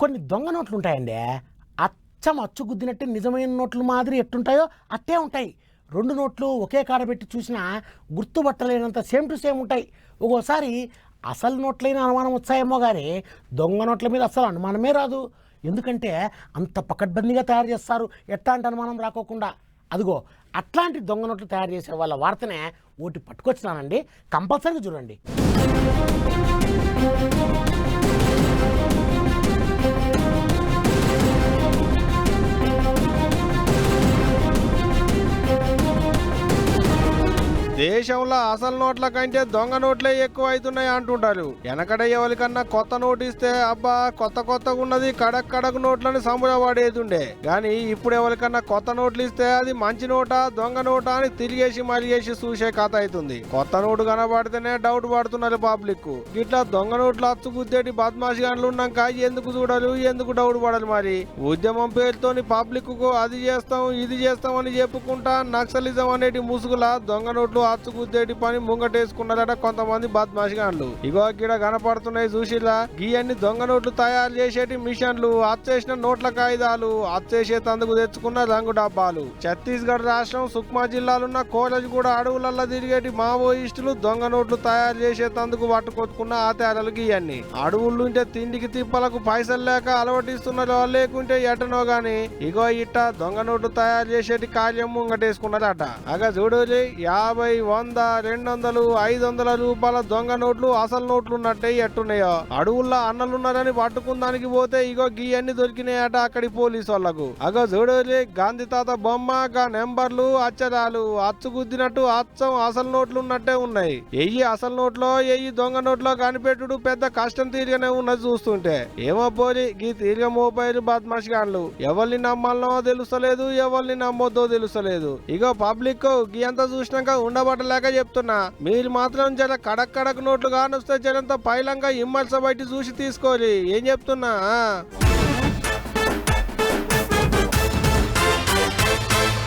కొన్ని దొంగ నోట్లు ఉంటాయండి. అచ్చం అచ్చు గుద్దినట్టు నిజమైన నోట్లు మాదిరి ఎట్టుంటాయో అట్టే ఉంటాయి. రెండు నోట్లు ఒకే కాడ పెట్టి చూసినా గుర్తుపట్టలేనంత సేమ్ టు సేమ్ ఉంటాయి. ఒక్కోసారి అసలు నోట్లైన అనుమానం వచ్చాయేమో కానీ దొంగ నోట్ల మీద అసలు అనుమానమే రాదు. ఎందుకంటే అంత పకడ్బందీగా తయారు చేస్తారు. ఎట్లాంటి అనుమానం రాకోకుండా. అదిగో అట్లాంటి దొంగ నోట్లు తయారు చేసే వాళ్ళ వార్తనే ఓటి పట్టుకొచ్చినానండి. కంపల్సరీగా చూడండి. దేశంలో అసలు నోట్ల కంటే దొంగ నోట్లే ఎక్కువ అవుతున్నాయి అంటుంటారు. వెనకడ ఎవరికన్నా కొత్త నోటు ఇస్తే అబ్బా కొత్త కొత్తగా ఉన్నది కడక్ కడక్ నోట్లని సంబరపడేదుండే కానీ ఇప్పుడు ఎవరికన్నా కొత్త నోట్లు ఇస్తే అది మంచి నోటా దొంగ నోటా అని తిరిగేసి మరిగేసి చూసే కథ అవుతుంది కొత్త నోటు కనబడితేనే డౌట్ పడుతున్నారు పబ్లిక్ ఇట్లా దొంగ నోట్లు అచ్చు గుద్దేటి బద్మాషి గంటలు ఉన్నాక ఎందుకు చూడరు ఎందుకు డౌట్ పడాలి మరి? ఉద్యమం పేరుతోని పబ్లిక్కు అది చేస్తాం ఇది చేస్తాం అని చెప్పుకుంటా నక్సలిజం అనేటి ముసుగుల దొంగ నోట్లు అచ్చుగుద్దేటి పని ముంగటేసుకున్నారట కొంతమంది బద్మాషిగాన్లు ఇగో గీడ కనపడుతున్నాయి చూసిలా గీయన్ని దొంగ నోట్లు తయారు చేసేటి మిషన్లు అచ్చేసిన నోట్ల కాగితాలు అచ్చేసే తందుకు తెచ్చుకున్న రంగు డబ్బాలు. ఛత్తీస్గఢ్ రాష్ట్రం సుక్మా జిల్లాలున్న కోలజ్ కూడా అడవులల్లో తిరిగేటి మావోయిస్టులు దొంగ నోట్లు తయారు చేసే తందుకు పట్టుకొచ్చుకున్న ఆచారాలు గీయన్ని అడవులుంటే తిండికి తిప్పలకు పైసలు లేక అలవటిస్తున్నారో లేకుంటే ఎటనో గాని ఇగో ఇట్ట దొంగ నోట్లు తయారు చేసేటి కార్యం ముంగటేసుకున్నారట అగ చూడు యాభై వంద రెండు వందలు ఐదు వందల రూపాయల దొంగ నోట్లు అసలు నోట్లు ఉన్నట్టే ఎట్టున్నాయో. అడవుల్లో అన్నలున్నారని పట్టుకుందానికి పోతే ఇగో గీయన్ని దొరికినాయట అక్కడి పోలీసు వాళ్ళకు. అగో చూడలే గాంధీ తాత బొమ్మ గా నెంబర్లు అచ్చరాలు. అచ్చు గుద్దినట్టు అచ్చం అసలు నోట్లు ఉన్నట్టే ఉన్నాయి. ఎయ్యి అసలు నోట్లో ఎయ్యి దొంగ నోట్లో కనిపెట్టుడు పెద్ద కష్టం తీరుగానే ఉన్నది చూస్తుంటే. ఏమో పోలి గీ తీరుగా మోపైరు బద్మాష్ గాన్లు ఎవరిని నమ్మాలనో తెలుస్తలేదు ఎవరిని నమ్మొద్దో తెలుస్తలేదు. ఇగో పబ్లిక్ గీ అంతా చూసినాక ఉండబట్టలేక చెప్తున్నా. మీరు మాత్రం జర కడక్ కడక్ నోట్లు కానొస్తే జరంత పైలంగా ఇమ్మల్స బయట చూసి తీసుకోరి. ఏం చెప్తున్నా?